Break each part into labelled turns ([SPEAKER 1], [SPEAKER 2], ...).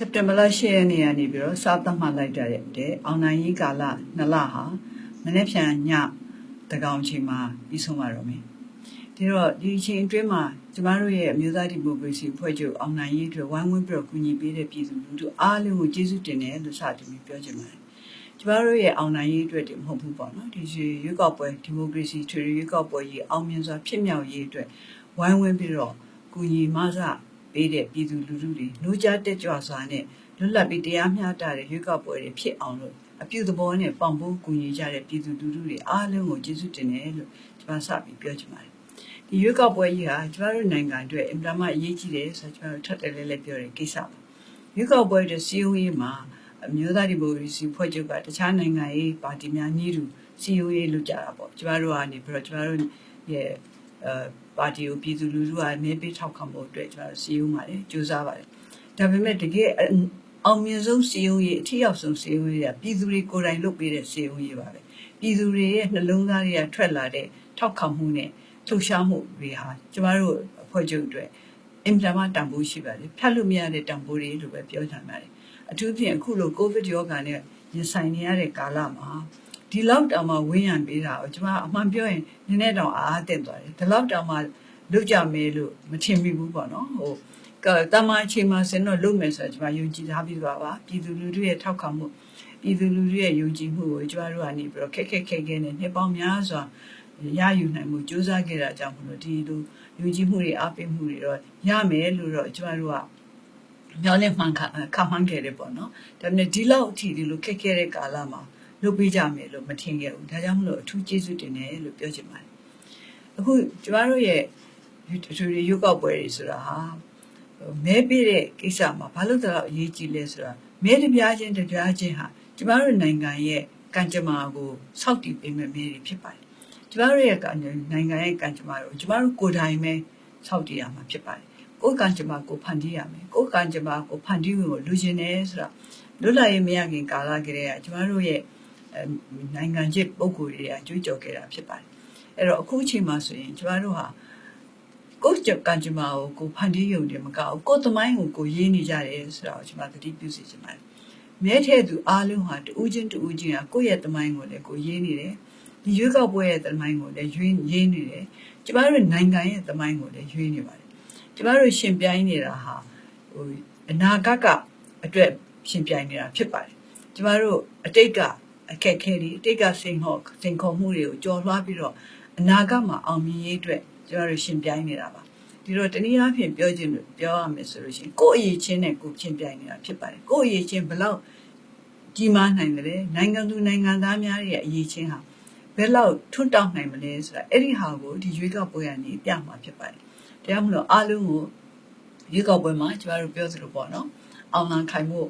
[SPEAKER 1] စက်တင်ဘာလ10ရက်နေ့ကနေပြီးတော့စသတ်မှတ်လိုက်ကြတဲ့အောင်နိုင်ရေးကာလ2လဟာမနေ့ဖြန်ညတကောင်ချိန်မှာပြီးဆုံးပါတော့မယ်ဒီတော့ဒီအချိန်အတွင်းမှာကျမတို့ရဲ့အမျိုးသားဒီမိုကရေစီဖွဲ့ချုပ်အောင်နိုင်ရေးအတွက်ဝိုင်းဝန်းပြီးတော့ကူညီပေးတဲ့ပြည်သူလူထုအားလုံးကိုကျေးဇူးတင်တယ်လို့စတင်ပြီးပြောချင်ပါတယ်ကျမတို့ရဲ့အောင်နိုင်ရေးအတွက်တည်းမဟုတ်ဘူးပေါ့နော်ဒီရွေးကောက်ပွဲဒီမိုကရေစီထွေရွေးကောက်ပွဲကြီးအောင်မြင်စွာဖြစ်မြောက်ရေးအတွက်ဝိုင်းဝန်းပြီးတော့ကူညီမဆ ပေးတဲ့ပြည်သူလူထုတွေနှိုးကြားတက်ကြွစွာနဲ့လွတ်လပ်ပြီးတရားမျှတတဲ့ရွေးကောက်ပွဲတွေဖြစ်အောင်လို့အပြုသဘောနဲ့ပေါင်ဖို့ကူညီကြတဲ့ပြည်သူလူထုတွေအားလုံးကိုကျေးဇူးတင်တယ်လို့ကျွန်မစပြီးပြောချင်ပါတယ်ဒီရွေးကောက်ပွဲကြီးဟာကျမတို့နိုင်ငံအတွက်အင်တာမအရေးကြီးတယ်ဆိုတော့ကျမတို့ထပ်တယ်လည်းလည်းပြောတဲ့ကိစ္စပါရွေးကောက်ပွဲတဲ့စီယုံရေးမှာအမျိုးသားဒီမိုကရေစီဖွဲ့ချုပ်ကတခြားနိုင်ငံရေးပါတီများညီတူစီယုံရေးလုပ်ကြတာပေါ့ကျမတို့ကနေပြီးတော့ကျမတို့ရဲ့အဲ ပါတီကိုပြည်သူလူထုကနေပေးထောက်ခံဖို့အတွက်ကျမတို့စီယုံပါတယ်ကြိုးစားပါတယ်ဒါပေမဲ့တကယ်အောင်မြင်ဆုံးစီယုံရေးအထီးရောက်ဆုံးစီယုံရေးကပြည်သူတွေကိုယ်တိုင်လုပ်ပေးတဲ့စီယုံရေးပါပဲပြည်သူတွေရဲ့နှလုံးသားတွေကထွက်လာတဲ့ထောက်ခံမှုနဲ့လှုပ်ရှားမှုတွေဟာကျမတို့အဖွဲ့ချုပ်အတွက်အင်တာမတန်ဖိုးရှိပါတယ်ဖြတ်လို့မရတဲ့တန်ဖိုးတွေလို့ပဲပြောထားပါတယ်အထူးဖြင့်အခုလိုကိုဗစ်ရောဂါနဲ့ရင်ဆိုင်နေရတဲ့ကာလမှာ ဒီလောက်တောင်မှဝင်းရံပေးတာကိုကျမအမှန်ပြောရင်နည်းနည်းတောင်အားအသင့်သွားတယ်ဒီလောက်တောင်မှလုပ်ကြမယ်လို့မထင်မိဘူးပေါ့နော်ဟိုတမန်အချိန်မှာစင်တော့လုပ်မယ်ဆိုတော့ကျမယုံကြည်ထားပြီးသွားပါပြည်သူလူထုရဲ့ထောက်ခံမှုပြည်သူလူထုရဲ့ယုံကြည်မှုကိုကျမတို့ကနေပြီးတော့ခက်ခက်ခဲခဲနဲ့နှစ်ပေါင်းများစွာရယူနိုင်မှုစူးစမ်းခဲ့တာကြောင့်မလို့ဒီလိုယုံကြည်မှုတွေအားပေးမှုတွေတော့ရမယ်လို့တော့ကျမတို့ကမျောနဲ့မှန်ခခမှန်းခဲ့တယ်ပေါ့နော်ဒါပေမဲ့ဒီလောက်အထိဒီလိုခက်ခဲတဲ့ကာလမှာ လုပ်ပေးကြမယ်လို့မထင်ခဲ့ဘူးဒါကြောင့်မလို့အထူးကျေးဇူးတင်တယ်လို့ပြောချင်ပါတယ်အခုကျမတို့ရဲ့သူတွေရုပ်ောက်ပွဲတွေဆိုတာဟာမဲပေးတဲ့ကိစ္စမှာဘာလို့တော့အရေးကြီးလဲဆိုတာမဲတပြားချင်းတပြားချင်းဟာကျမတို့နိုင်ငံရဲ့ကံကြမ္မာကိုစောင့်တည်ပေးမဲ့မဲတွေဖြစ်ပါတယ်ကျမတို့ရဲ့နိုင်ငံရဲ့ကံကြမ္မာကိုကျမတို့ကိုယ်တိုင်ပဲစောင့်တည်ရမှာဖြစ်ပါတယ်ကိုယ်ကံကြမ္မာကိုဖန်တီးရမယ်ကိုယ်ကံကြမ္မာကိုဖန်တီးဖို့လူချင်းတယ်ဆိုတော့လွတ်လပ်ရေးမရခင်ကာလကလေးကကျမတို့ရဲ့ နိုင်ငံချစ်ပုံကိုယ်တွေကကြွေးကြော်ခဲ့တာဖြစ်ပါတယ်အဲ့တော့အခုအချိန်မှာဆိုရင်ကျမတို့ဟာကိုယ်ကြကံကြမ္မာကိုကိုဖန်တီးရုံတည်းမကဘူးကိုယ်သမိုင်းကိုကိုရေးနေကြတယ်ဆိုတာကိုကျွန်မသတိပြုစီချင်ပါတယ်မြဲတဲ့သူအားလုံးဟာတူးချင်းတူးချင်းဟာကိုယ့်ရဲ့သမိုင်းကိုလည်းကိုရေးနေတယ်ဒီရွေးကောက်ပွဲရဲ့သမိုင်းကိုလည်းရွေးရေးနေတယ်ကျမတို့နိုင်ငံရဲ့သမိုင်းကိုလည်းရွေးနေပါတယ်ကျမတို့ရှင်ပြိုင်းနေတာဟာဟိုအနာဂတ်ကအတွက်ရှင်ပြိုင်နေတာဖြစ်ပါတယ်ကျမတို့အတိတ်က အခက်ခဲတွေအတိတ်ကစိန်ခေါ်စိန်ခေါ်မှုတွေကိုကြော်လွှားပြီးတော့အနာဂတ်မှာအောင်မြင်ရေးအတွက်ကျမတို့ရှင်ပြိုင်နေတာပါဒီတော့တနည်းအားဖြင့်ပြောခြင်းလို့ပြောရမယ်ဆိုလို့ရှိရင်ကိုယ့်အရေးချင်းနဲ့ကိုယ်ချင်းပြိုင်နေတာဖြစ်ပါတယ်ကိုယ့်အရေးချင်းဘလောက်ကြီးမားနိုင်တယ်နိုင်ငံသူနိုင်ငံသားများရဲ့အရေးချင်းဟာဘယ်လောက်ထွန်းတောက်နိုင်မလဲဆိုတာအဲ့ဒီဟာကိုဒီရွေးကောက်ပွဲကနေပြမှာဖြစ်ပါတယ်တရားမလို့အားလုံးကိုရွေးကောက်ပွဲမှာကျမတို့ပြောသလိုပေါ့နော်အောင်လံခိုင်မှု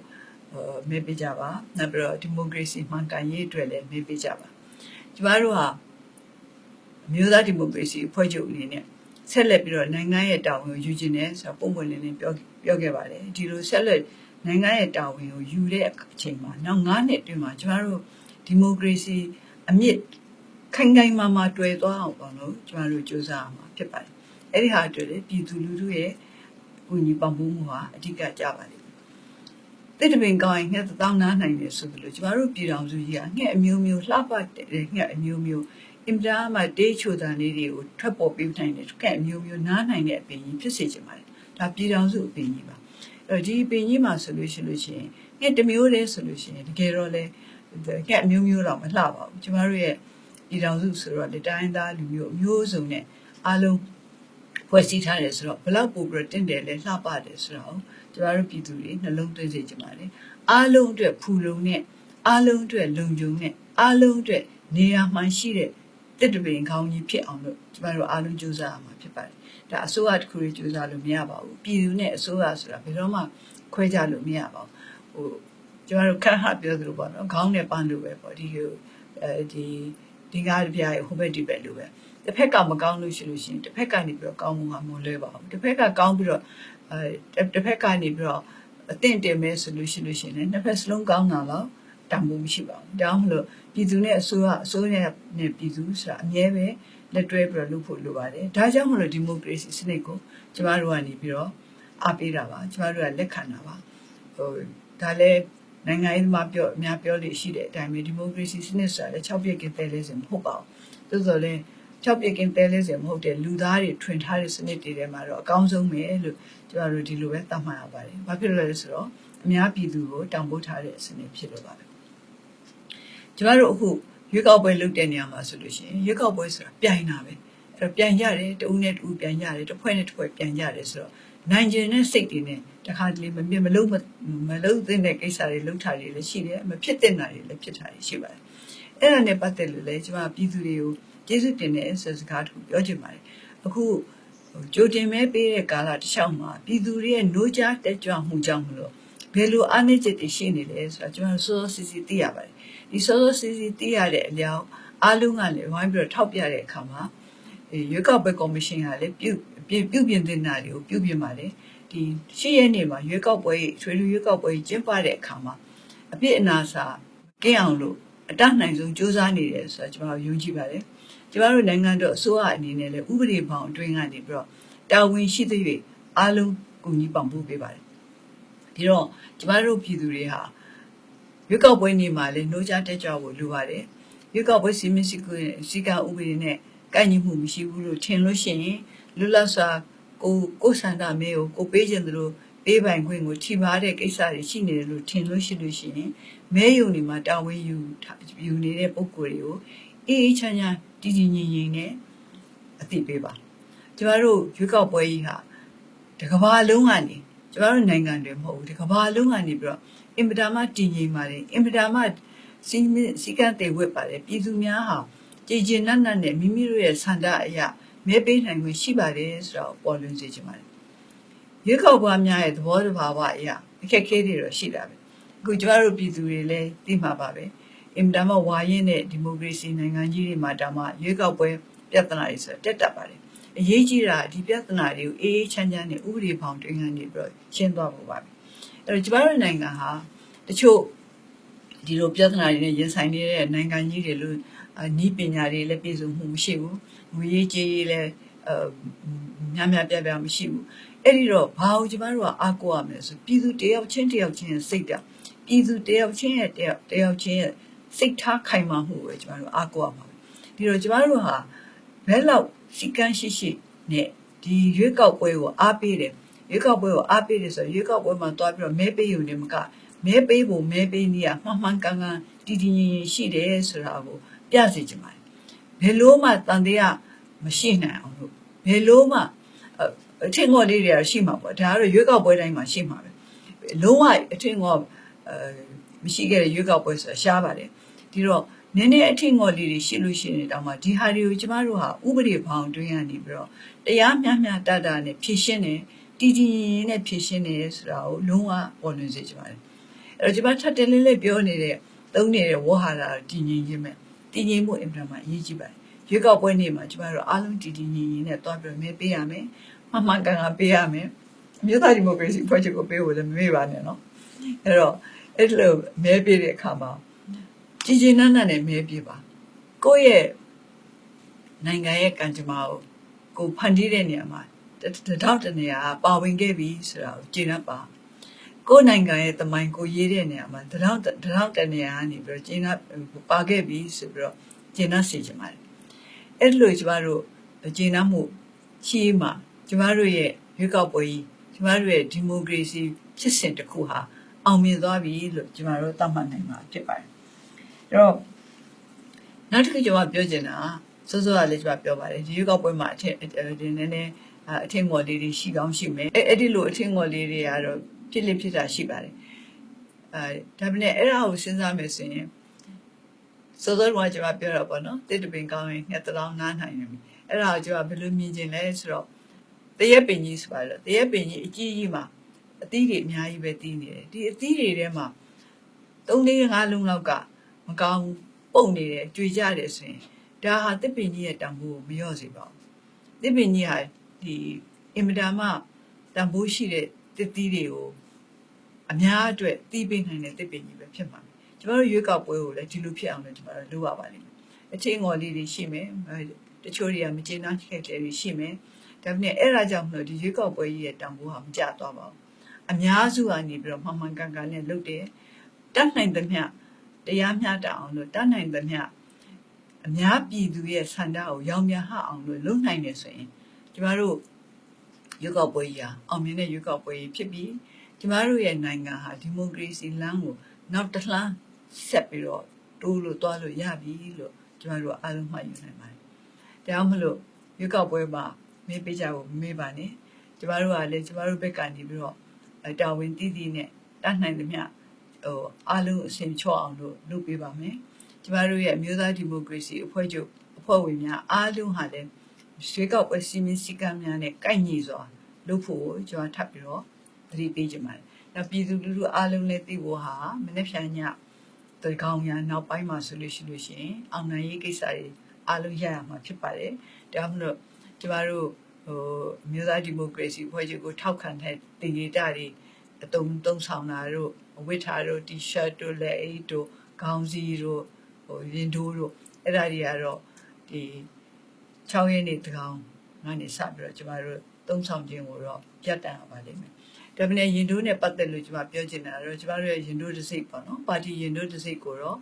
[SPEAKER 1] မေးပေးကြပါနောက်ပြီးတော့ဒီမိုကရေစီမှန်ကန်ရေးအတွက်လည်းမေးပေးကြပါကျမတို့ဟာမျိုးသားဒီမိုကရေစီအဖွဲ့ချုပ်အနေနဲ့ဆက်လက်ပြီးတော့နိုင်ငံရဲ့တာဝန်ကိုယူခြင်းနဲ့ဆိုတော့ပုံပွင့်လင်းလင်းပြောပြောခဲ့ပါတယ်ဒီလိုဆက်လက်နိုင်ငံရဲ့တာဝန်ကိုယူတဲ့အချိန်မှာနောက်9နှစ်အတွင်းမှာကျမတို့ဒီမိုကရေစီအမြင့်ခိုင်ခိုင်မာမာတွေ့သွားအောင်ပေါ့နော်ကျမတို့စူးစမ်းအောင်ဖြစ်ပါတယ်အဲ့ဒီဟာအတွက်လေပြည်သူလူထုရဲ့ကူညီပံ့ပိုးမှုဟာအဓိကကြပါတယ် တစ်တပင်ကောင်းရင်ငှက်တောင်းနာနိုင်တယ်ဆိုသလိုကျမတို့ပြည်တော်စုကြီးကငှက်အမျိုးမျိုးလှပတဲ့ငှက်အမျိုးမျိုးအင်တာမှာတေးချိုတန်လေးတွေကိုထွက်ပေါ်ပေးနိုင်တယ်ငှက်အမျိုးမျိုးနားနိုင်တဲ့အပင်ကြီးဖြစ်စေချင်ပါတယ်ဒါပြည်တော်စုအပင်ကြီးပါအဲ့ဒီအပင်ကြီးမှာဆိုလို့ရှိလို့ရှိရင်ငှက်တစ်မျိုးလေးဆိုလို့ရှိရင်တကယ်တော့လေငှက်အမျိုးမျိုးတော့မလှပါဘူးကျမတို့ရဲ့ပြည်တော်စုဆိုတော့လေတိုင်းသားလူမျိုးအမျိုးစုံနဲ့အားလုံးဖွဲ့စည်းထားတယ်ဆိုတော့ဘလောက်ပိုပြီးတင့်တယ်လဲလှပတယ်ဆိုတော့ ကျမတို့ပြည်သူတွေနှလုံးသွင်းစေချင်ပါတယ်အားလုံးအတွက်ဖူလုံနဲ့အားလုံးအတွက်လုံခြုံနဲ့အားလုံးအတွက်နေရာမှရှိတဲ့တစ်တပင်ခေါင်းကြီးဖြစ်အောင်လို့ကျမတို့အားလုံးကြိုးစားရမှာဖြစ်ပါတယ်ဒါအစိုးရတစ်ခုရေးကြိုးစားလို့မရပါဘူးပြည်သူနဲ့အစိုးရဆိုတာဘယ်တော့မှခွဲခြားလို့မရပါဘူးဟိုကျမတို့ခန့်ဟပြောသလိုပေါ့နော်ခေါင်းနဲ့ပန်းလို့ပဲပေါ့ဒီဟိုအဲဒီဒီကားပြရဲ့ဟိုဘက်ဒီဘက်လိုပဲတစ်ဖက်ကမကောင်းလို့ရှိလို့ရှိရင်တစ်ဖက်ကနေပြီးတော့ကောင်းမှုမှာမလွဲပါဘူးတစ်ဖက်ကကောင်းပြီးတော့ အဲတစ်ဖက်ကနေပြီးတော့အသင့်တင်မဲဆိုလို့ရှိလို့ရှိရင်နှစ်ဖက်စလုံးကောင်းတာတော့တန်ဖိုးမရှိပါဘူးဒါမှမဟုတ်ပြည်သူနဲ့အစိုးရအစိုးရနဲ့ပြည်သူဆိုတာအမြဲပဲလက်တွဲပြီးတော့လုပ်ဖို့လိုပါတယ်ဒါကြောင့်မလို့ဒီမိုကရေစီစနစ်ကိုကျမတို့ကနေပြီးတော့အားပေးတာပါကျမတို့ကလက်ခံတာပါဟဟိုဒါလည်းနိုင်ငံရေးမှာပြောအများပြောလို့ရှိတဲ့အတိုင်းပဲဒီမိုကရေစီစနစ်ဆိုတာလည်း6ပြည့်ကင်းတဲလေးစင်မဟုတ်ပါဘူးသို့တော်လည်း 6ပြည့်ကင်းတဲလေးစင်မဟုတ်တဲ့လူသားတွေထွင်ထားတဲ့စနစ်တွေထဲမှာတော့အကောင်းဆုံးပဲလို့ကျွန်တော်တို့ဒီလိုပဲသတ်မှတ်ရပါတယ်။ဘာဖြစ်လို့လဲဆိုတော့အများပြည်သူကိုတောင်းပို့ထားတဲ့စနစ်ဖြစ်လို့ပါပဲ။ကျွန်တော်တို့အခုရွေးကောက်ပွဲလုပ်တဲ့နေရာမှာဆိုလို့ရှိရင်ရွေးကောက်ပွဲဆိုတာပြိုင်တာပဲ။အဲ့တော့ပြိုင်ရတယ်တဦးနဲ့တဦးပြိုင်ရတယ်တစ်ဖွဲ့နဲ့တစ်ဖွဲ့ပြိုင်ရတယ်ဆိုတော့နိုင်ကျင်တဲ့စိတ်တွေနဲ့တခါတလေမပြမလုံးမလုံးသင့်တဲ့ကိစ္စတွေလုံးထားတွေလည်းရှိတယ်မဖြစ်တဲ့နာတွေလည်းဖြစ်တာတွေရှိပါတယ်အဲ့ဒါနဲ့ပတ်သက်လို့လည်းကျွန်မပြည်သူတွေကို ကျေးဇူးတင်တဲ့ဆက်စကားတစ်ခုပြောချင်ပါတယ်အခုကြိုတင်မဲပေးတဲ့ကာလတစ်လျှောက်မှာပြည်သူတွေရဲ့နှိုးကြားတက်ကြွမှုကြောင့်မလို့ဘယ်လိုအားနည်းချက်တွေရှိနေလဲဆိုတာကျွန်တော်စောစောစီစီသိရပါတယ်ဒီစောစောစီစီသိရတဲ့အလျောက်အားလုံးကလည်းဝိုင်းပြီးတော့ထောက်ပြတဲ့အခါမှာရွေးကောက်ပွဲကော်မရှင်ကလည်းပြုပြုပြုပြင်တင်တာတွေကိုပြုပြင်ပါတယ်ဒီရှိရနေမှာရွေးကောက်ပွဲဆွေးနွေးရွေးကောက်ပွဲကျင်းပတဲ့အခါမှာအပြစ်အနာစာကင်းအောင်လို့အတတ်နိုင်ဆုံးစူးစမ်းနေတယ်ဆိုတာကျွန်တော်ယုံကြည်ပါတယ် ကျွန်တော်တို့နိုင်ငံတော်အစိုးရအနေနဲ့လည်းဥပဒေဘောင်အတွင်းကနေပြီးတော့တာဝန်ရှိသရွေ့အားလုံးကူညီပံ့ပိုးပေးပါတယ်ဒီတော့ကျွန်တော်တို့ပြည်သူတွေဟာရွေးကောက်ပွဲနေမှာလည်းနှိုးချတက်ကြဖို့လိုပါတယ်ရွေးကောက်ပွဲစီမင်းစီကူစီကဥပဒေနဲ့ကိုက်ညီမှုမရှိဘူးလို့ထင်လို့ရှိရင်လွတ်လပ်စွာကိုကိုဆန္ဒမဲကိုကိုပေးခြင်းတို့ပေးပိုင်ခွင့်ကိုထိပါတဲ့ကိစ္စတွေရှိနေတယ်လို့ထင်လို့ရှိလို့ရှိရင်မဲယုံတွေမှာတာဝန်ယူယူနေတဲ့ပုံကိုယ်တွေကို အေးအေးချမ်းချမ်းတည်တည်ငြိမ်ငြိမ်နဲ့အသိပေးပါကျမတို့ရွေးကောက်ပွဲကြီးဟာတကဘာလုံးကနေကျမတို့နိုင်ငံတွေမဟုတ်ဘူးတကဘာလုံးကနေပြီးတော့အင်ပဒါမတည်ငြိမ်ပါတယ်အင်ပဒါမစီစီကံတေဝက်ပါတယ်ပြည်သူများဟာကြည်ကျင်နတ်နတ်နဲ့မိမိတို့ရဲ့ဆန္ဒအရာမဲပေးနိုင်ခွင့်ရှိပါတယ်ဆိုတော့ပေါ်လွင်စေချင်ပါတယ်ရွေးကောက်ပွဲများရဲ့သဘောတဘာဝအရာအခက်အခဲတွေတော့ရှိတာပဲအခုကျမတို့ပြည်သူတွေလည်းသိမှာပါပဲ အင်တာမဝါရင်တဲ့ဒီမိုကရေစီနိုင်ငံကြီးတွေမှာတောင်မှရွေးကောက်ပွဲပြဿနာတွေဆိုတက်တက်ပါတယ်အရေးကြီးတာဒီပြဿနာတွေကိုအေးအေးချမ်းချမ်းနဲ့ဥပဒေဖောင်တွင်ကနေပြီးတော့ရှင်းသွားဖို့ပါပဲအဲ့တော့ကျမတို့နိုင်ငံဟာတချို့ဒီလိုပြဿနာတွေနဲ့ရင်ဆိုင်နေတဲ့နိုင်ငံကြီးတွေလို့နီးပညာတွေလည်းပြည့်စုံမှုမရှိဘူးငွေရေးကြေးရေးလည်းအများများပြပြမရှိဘူးအဲ့ဒီတော့ဘာလို့ကျမတို့ကအားကိုးရမလဲဆိုပြည်သူတယောက်ချင်းတယောက်ချင်းစိတ်ဓာတ်ပြည်သူတယောက်ချင်းရဲ့တယောက်တယောက်ချင်းရဲ့ စိတ်ထားခိုင်မာမှုပဲကျမတို့အားကိုးရမှာဒီတော့ကျမတို့ဟာဘယ်လောက်စီကန်းရှိရှိနဲ့ဒီရွေးကောက်ပွဲကိုအားပေးတယ်ရွေးကောက်ပွဲကိုအားပေးတယ်ဆိုရွေးကောက်ပွဲမှာတွားပြီးတော့မဲပေးယူနေမှာကမဲပေးဖို့မဲပေးနေရမှန်မှန်ကန်ကန်တည်တည်ငြိမ်ငြိမ်ရှိတယ်ဆိုတာကိုပြစေချင်ပါတယ်ဘယ်လို့မှတန်တရားမရှိနိုင်အောင်လို့ဘယ်လို့မှအထင်ငေါ်လေးတွေရှိမှာပေါ့ဒါကတော့ရွေးကောက်ပွဲတိုင်းမှာရှိမှာပဲလုံးဝအထင်ငေါ်အဲ မရှိခဲ့တဲ့ရွေးကောက်ပွဲဆိုတာရှားပါတယ်ဒီတော့နည်းနည်းအထင်ငေါ်လေးတွေရှိလို့ရှိနေတောင်မှဒီဟာတွေကိုကျမတို့ဟာဥပဒေဘောင်တွင်းကနေပြီးတော့တရားမျှမျှတတနဲ့ဖြည့်ရှင်းတယ်တည်တည်ရင်နဲ့ဖြည့်ရှင်းတယ်ဆိုတာကိုလုံးဝပေါ်လွင်စေချင်ပါတယ်အဲ့တော့ကျမထပ်တယ်လေးလေးပြောနေတဲ့သုံးနေတဲ့ဝဟာရာတည်ငြိမ်ခြင်းပဲတည်ငြိမ်မှုအင်တာမှာအရေးကြီးပါတယ်ရွေးကောက်ပွဲနေ့မှာကျမတို့အားလုံးတည်တည်ငြိမ်ငြိမ်နဲ့တွားပြီးမဲပေးရမယ်မှန်မှန်ကန်ကန်ပေးရမယ်မြို့သားဒီမိုကရေစီဖွဲ့ချက်ကိုပေးဖို့လည်းမမေ့ပါနဲ့နော်အဲ့တော့ အဲ့လိုမဲပေးတဲ့အခါမှာကြည်ကျင်နန်းနန်းနဲ့မဲပေးပါကိုယ့်ရဲ့နိုင်ငံရဲ့ကံကြမ္မာကိုကိုဖန်တီးတဲ့နေရာမှာတတောက်တနေရာပါဝင်ခဲ့ပြီဆိုတာကိုကြည်နပ်ပါကိုယ်နိုင်ငံရဲ့တမိုင်းကိုရေးတဲ့နေရာမှာတတောက်တတောက်တနေရာကနေပြီးတော့ကျင်းကပါခဲ့ပြီဆိုပြီးတော့ကျင်းနှစေချင်ပါတယ်အဲ့လိုကျမတို့ကျင်းနှမှုရှိမှကျမတို့ရဲ့ရွေးကောက်ပွဲကြီးကျမတို့ရဲ့ဒီမိုကရေစီဖြစ်စဉ်တစ်ခုဟာ အောင်မြင်သွားပြီလို့ကျမတို့သတ်မှတ်နိုင်မှာဖြစ်ပါတယ်အဲ့တော့နောက်တစ်ခုကျမပြောချင်တာစောစောကလည်းကျမပြောပါတယ်ဒီရွေးကောက်ပွဲမှာအထက်ဒီနည်းနည်းအထင်ငေါ်လေးတွေရှိကောင်းရှိမယ်အဲ့အဲ့ဒီလိုအထင်ငေါ်လေးတွေကတော့ဖြစ်လိဖြစ်တာရှိပါတယ်အဲဒါပေမဲ့အဲ့ဒါကိုစဉ်းစားမယ်ဆိုရင်စောစောကကျွန်မပြောတော့ပေါ့နော်တစ်တပင်ကောင်းရင်ငှက်တောင်နားနိုင်တယ်အဲ့ဒါကိုကျွန်မဘယ်လိုမြင်ကျင်လဲဆိုတော့တရက်ပင်ကြီးဆိုပါတော့တရက်ပင်ကြီးအကြီးကြီးမှာ အသီးတွေအများကြီးပဲတီးနေတယ်ဒီအသီးတွေထဲမှာ၃၄၅လုံးလောက်ကမကောင်းပုံနေတယ်ကြွေကြတယ်ဆိုရင်ဒါဟာတစ်ပင်ကြီးရဲ့တန်ဖိုးကိုမလျော့စေပါဘူးတစ်ပင်ကြီးဟာဒီအင်မတန်မှတန်ဖိုးရှိတဲ့တစ်သီးတွေကိုအများအတွက်တီးပေးနိုင်တဲ့တစ်ပင်ကြီးပဲဖြစ်မှာကျမတို့ရွေးကောက်ပွဲကိုလည်းဒီလိုဖြစ်အောင်လည်းကျမတို့လုပ်ရပါလိမ့်မယ်အချင်းငေါ်လေးတွေရှိမယ်တချို့တွေကမကျေနပ်ခဲ့တဲ့တွေရှိမယ်ဒါပေမဲ့အဲ့ဒါကြောင့်မလို့ဒီရွေးကောက်ပွဲကြီးရဲ့တန်ဖိုးဟာမကျသွားပါဘူး အများစုကနေပြီးတော့မှန်မှန်ကန်ကန်နဲ့လုပ်တယ်တတ်နိုင်သမျှတရားမျှတအောင်လို့တတ်နိုင်သမျှအများပြည်သူရဲ့ဆန္ဒကိုရောင်မြဟအောင်လို့လုပ်နိုင်တယ်ဆိုရင်ကျမတို့ရွေးကောက်ပွဲကြီးဟာအောင်မြင်တဲ့ရွေးကောက်ပွဲကြီးဖြစ်ပြီးကျမတို့ရဲ့နိုင်ငံဟာဒီမိုကရေစီလမ်းကိုနောက်တစ်လှမ်းဆက်ပြီးတော့တိုးလို့တွားလို့ရပြီလို့ကျမတို့အားလုံးမှတ်ယူနိုင်ပါတယ်။ဒါကြောင့်မလို့ရွေးကောက်ပွဲမှာမေးပေးကြဖို့မမေးပါနဲ့။ကျမတို့ကလည်းကျမတို့ဘက်ကနေပြီးတော့ တာဝန်တည်တည်နဲ့တတ်နိုင်သမျှဟိုအားလုံးအစဉ်ချော့အောင်လို့လုပ်ပေးပါမယ်။ကျမတို့ရဲ့အမျိုးသားဒီမိုကရေစီအဖွဲ့ချုပ်အဖွဲ့ဝင်များအားလုံးဟာလည်းရွေးကောက်ပွဲစီမင်းစည်းကမ်းများနဲ့ကိုက်ညီစွာလုပ်ဖို့ကျွန်တော်ထပ်ပြီးတော့သတိပေးကြပါတယ်။နောက်ပြည်သူလူထုအားလုံးလည်းသိဖို့ဟာမနေ့ဖြန်ညတကောင်ညာနောက်ပိုင်းမှာဆိုလို့ရှိလို့ရှိရင်အောင်နိုင်ရေးကိစ္စတွေအားလုံးရရမှာဖြစ်ပါတယ်။ဒါမှမဟုတ်ကျမတို့ ဟိုမြို့သားဒီမိုကရေစီဖွဲ့ချုပ်ကိုထောက်ခံတဲ့တင်ရတာတွေအတုံးတုံးဆောင်တာတို့ဝတ်ထားတို့တီရှပ်တို့လက်အိတ်တို့ခေါင်းစည်းတို့ဟိုရင်တိုးတို့အဲ့ဒါတွေကတော့ဒီ6ရက်နေ့တကောင်ကနေစပြီးတော့ကျမတို့သုံးဆောင်ခြင်းကိုတော့ရပ်တန့်ရပါလိမ့်မယ်။ဒါပေမဲ့ရင်တိုးနဲ့ပတ်သက်လို့ကျမပြောချင်တာတော့ကျမတို့ရဲ့ရင်တိုးတစ်စိတ်ပေါ့နော်။ပါတီရင်တိုးတစ်စိတ်ကိုတော့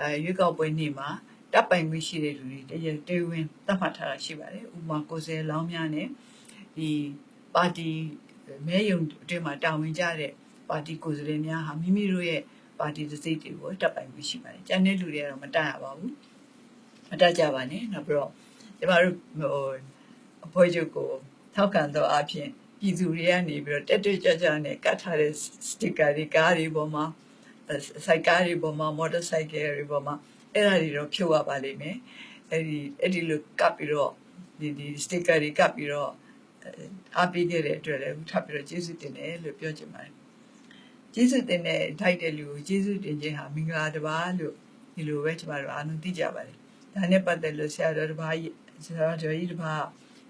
[SPEAKER 1] အဲရွေးကောက်ပွဲနေ့မှာ တပ်ပိုင်ခွင့်ရှိတဲ့လူတွေတရတေဝင်သတ်မှတ်ထားတာရှိပါတယ်။ဥပမာကိုယ်စားလောင်းများနဲ့ဒီပါတီမဲယုံအတွင်းမှာတာဝန်ကျတဲ့ပါတီကိုယ်စားလှယ်များဟာမိမိတို့ရဲ့ပါတီတစ်စိတ်တွေကိုတပ်ပိုင်ခွင့်ရှိပါတယ်။ကျန်တဲ့လူတွေကတော့မတက်ရပါဘူး။မတက်ကြပါနဲ့။နောက်ပြီးတော့ကျမတို့ဟိုအဖွဲ့ချုပ်ကိုထောက်ခံသောအဖြစ်ပြည်သူတွေကနေပြီးတော့တက်တက်ကြွကြွနဲ့ကတ်ထားတဲ့စတစ်ကာတွေကားတွေပေါ်မှာစိုက်ကားတွေပေါ်မှာမော်တော်ဆိုင်ကယ်တွေပေါ်မှာ အဲ့ဒါတွေတော့ဖြုတ်ရပါလိမ့်မယ်အဲ့ဒီအဲ့ဒီလိုကပ်ပြီးတော့ဒီဒီစတစ်ကာတွေကပ်ပြီးတော့အားပေးခဲ့တဲ့အတွက်လည်းထပ်ပြီးတော့ကျေးဇူးတင်တယ်လို့ပြောချင်ပါတယ်ကျေးဇူးတင်တဲ့ထိုက်တဲ့လူကိုကျေးဇူးတင်ခြင်းဟာမင်္ဂလာတစ်ပါးလို့ဒီလိုပဲကျမတို့အားလုံးသိကြပါတယ်ဒါနဲ့ပတ်သက်လို့ဆရာတော်တစ်ပါးဆရာတော်ကြီးတစ်ပါး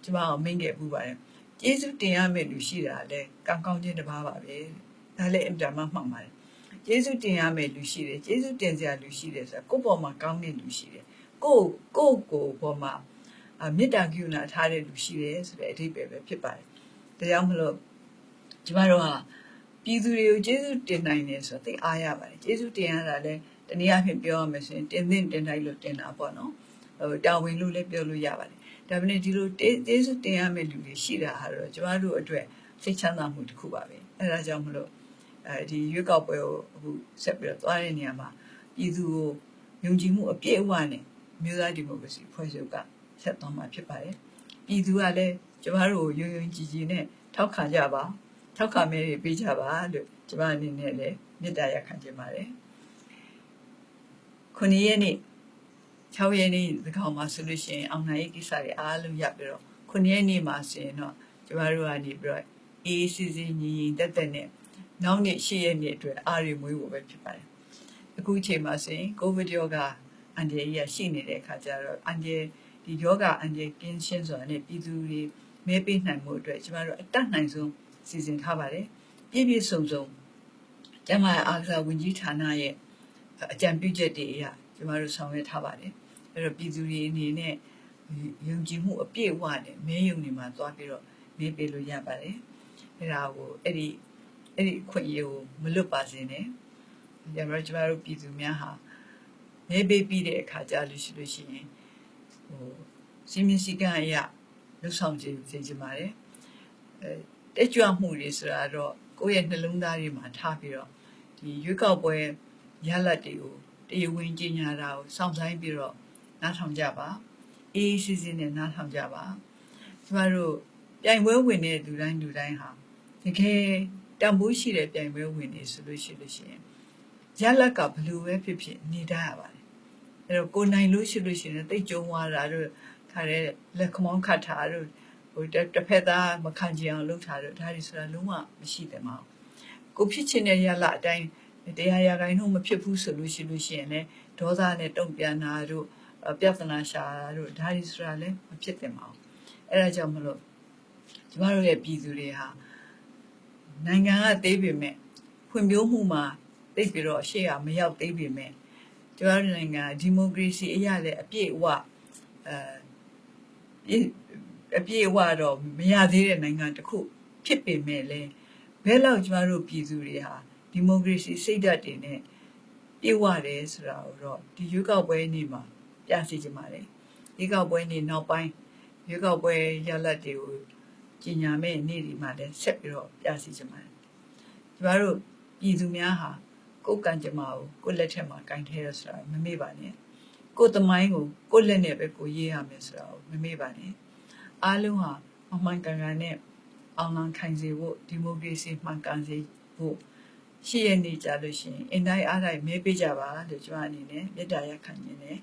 [SPEAKER 1] ကျမအောင်မင်းခဲ့ပူပါတယ်ကျေးဇူးတင်ရမယ့်လူရှိတာလဲကောင်းကောင်းချင်းတစ်ပါးပါပဲဒါလည်းအင်တာမမှန်ပါတယ် ကျေးဇူးတင်ရမယ့်လူရှိတယ်ကျေးဇူးတင်စရာလူရှိတယ်ဆိုတာကိုယ့်ပေါ်မှာကောင်းတဲ့လူရှိတယ်ကိုယ့်ကိုယ့်ကိုယ်ပေါ်မှာအမေတ္တာကရုဏာထားတဲ့လူရှိတယ်ဆိုတဲ့အဓိပ္ပာယ်ပဲဖြစ်ပါတယ်ဒါကြောင့်မလို့ကျမတို့ဟာပြည်သူတွေကိုကျေးဇူးတင်နိုင်တယ်ဆိုတော့သိအားရပါတယ်ကျေးဇူးတင်ရတာလဲတနည်းအားဖြင့်ပြောရမယ်ဆိုရင်တင်သင့်တင်တိုင်းလို့တင်တာပေါ့နော်ဟိုတာဝန်လို့လည်းပြောလို့ရပါတယ်ဒါပေမဲ့ဒီလိုတေးစုတင်ရမယ့်လူတွေရှိတာဟာတော့ကျမတို့အတွက်စိတ်ချမ်းသာမှုတစ်ခုပါပဲအဲဒါကြောင့်မလို့ အဲဒီရွေးကောက်ပွဲကိုအခုဆက်ပြီးတော့သွားတဲ့နေရာမှာပြည်သူကိုယုံကြည်မှုအပြည့်အဝနဲ့မြို့သားဒီမိုကရေစီဖွဲ့စည်းကဆက်သွားမှာဖြစ်ပါတယ်ပြည်သူကလည်းကျမတို့ကိုယုံယုံကြည်ကြည်နဲ့ထောက်ခံကြပါထောက်ခံမဲတွေပေးကြပါလို့ကျမအနေနဲ့လည်းမေတ္တာရပ်ခံခြင်းပါတယ်ခုနှစ်ရက်နေ့6ရက်နေ့ဒီကောင်မှာဆိုလို့ရှိရင်အောင်နိုင်ရေးကိစ္စတွေအားလုံးရပ်ပြီးတော့9ရက်နေ့မှာဆိုရင်တော့ကျမတို့ကနေပြီးတော့အေးစီစီညီညီတက်တက်နဲ့ နောက်နေ့10ရက်နေ့အတွက်အားရမွေးဖို့ပဲဖြစ်ပါတယ်အခုချိန်မှာဆိုရင်ကိုဗစ်ရောဂါအန်ဒီရရှိနေတဲ့အခါကျတော့အန်ဒီဒီယောဂအန်ဒီကင်းရှင်းဆိုတာနဲ့ပြည်သူတွေမဲပေးနိုင်မှုအတွက်ကျမတို့အတတ်နိုင်ဆုံးစီစဉ်ထားပါတယ်ပြည့်ပြည့်စုံစုံကျမအားကစားဝန်ကြီးဌာနရဲ့အကြံပြုချက်တွေအရကျမတို့ဆောင်ရွက်ထားပါတယ်အဲ့တော့ပြည်သူတွေအနေနဲ့ယုံကြည်မှုအပြည့်အဝနဲ့မဲယုံနေမှာသွားပြီးတော့မဲပေးလို့ရပါတယ်အဲ့ဒါကိုအဲ့ဒီ အဲ့ဒီခွင့်ရကိုမလွတ်ပါစေနဲ့ညမကျမတို့ပြည်သူများဟာမဲပေးပြီးတဲ့အခါကြာလို့ရှိလို့ရှိရင်ဟိုစီမင်းစည်းကမ်းအရလှုပ်ဆောင်ခြင်းစေချင်ပါတယ်အဲတက်ကြွမှုတွေဆိုတာတော့ကိုယ့်ရဲ့နှလုံးသားတွေမှာထားပြီးတော့ဒီရွေးကောက်ပွဲရလဒ်တွေကိုတရားဝင်ကြီးညာတာကိုစောင့်ဆိုင်ပြီးတော့နားထောင်ကြပါအေးအေးဆေးဆေးနဲ့နားထောင်ကြပါကျမတို့ပြိုင်ပွဲဝင်တဲ့လူတိုင်းလူတိုင်းဟာတကယ် တန်ဖိုးရှိတဲ့ပြိုင်ပွဲဝင်နေဆိုလို့ရှိလို့ရှိရင်ရလက်ကဘလူပဲဖြစ်ဖြစ်နေတတ်ရပါတယ်အဲ့တော့ကိုနိုင်လို့ရှိလို့ရှိရင်တိတ်ကြုံသွားတာတို့ခါတဲ့လက်ခမောင်းခတ်တာတို့ဟိုတစ်ဖက်သားမခံကြအောင်လုပ်တာတို့ဒါတွေဆိုတာလုံးဝမရှိတယ်မဟုတ်ကိုဖြစ်ချင်တဲ့ရလအတိုင်းတရားရဂိုင်းတို့မဖြစ်ဘူးဆိုလို့ရှိလို့ရှိရင်လည်းဒေါသနဲ့တုံ့ပြန်တာတို့ပြဿနာရှာတာတို့ဒါတွေဆိုတာလည်းမဖြစ်သင့်ပါဘူးအဲ့ဒါကြောင့်မလို့ကျမတို့ရဲ့ပြည်သူတွေဟာ နိုင်ငံကသေးပေမဲ့ဖွံ့ဖြိုးမှုမှာသိပြီးတော့ရှေ့ကမရောက်သေးပေမဲ့ကျမတို့နိုင်ငံဒီမိုကရေစီအရာလည်းအပြည့်အဝအဲအပြည့်အဝတော့မရသေးတဲ့နိုင်ငံတစ်ခုဖြစ်ပေမဲ့လည်းဘယ်လောက်ကျမတို့ပြည်သူတွေဟာဒီမိုကရေစီစိတ်ဓာတ်တွေနဲ့ပြေဝတယ်ဆိုတာကိုတော့ဒီရွေးကောက်ပွဲနေ့မှာပြစီချင်ပါတယ်ရွေးကောက်ပွဲနေ့နောက်ပိုင်းရွေးကောက်ပွဲရလဒ်တွေကို ကြီးညာမဲ့နေ့ဒီမှာလည်းဆက်ပြီးတော့ပြစီချင်ပါတယ်ကျမတို့ပြည်သူများဟာကိုယ်ကံကြမ္မာကိုကိုယ်လက်ထက်မှာကင်ထဲရဆိုတာမမေ့ပါနဲ့ကိုယ်သမိုင်းကိုကိုယ်လက်နဲ့ပဲကိုယ်ရေးရမယ်ဆိုတာကိုမမေ့ပါနဲ့အားလုံးဟာမမှန်ကန်ကန်နဲ့အောင်လံခိုင်စေဖို့ဒီမိုကရေစီမှန်ကန်စေဖို့ရှိရနေကြလို့ရှိရင်အင်တိုင်းအားတိုင်းမဲပေးကြပါလို့ကျွန်မအနေနဲ့မေတ္တာရက်ခံနေတယ်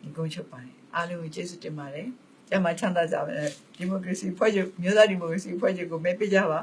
[SPEAKER 1] ဒီကုန်းချုပ်ပါတယ်အားလုံးကိုကျေးဇူးတင်ပါတယ် ကျမချမ်းသာကြပါမယ်ဒီမိုကရေစီဖွဲ့ချုပ်မြို့သားဒီမိုကရေစီဖွဲ့ချုပ်ကိုမဲပေးကြပါ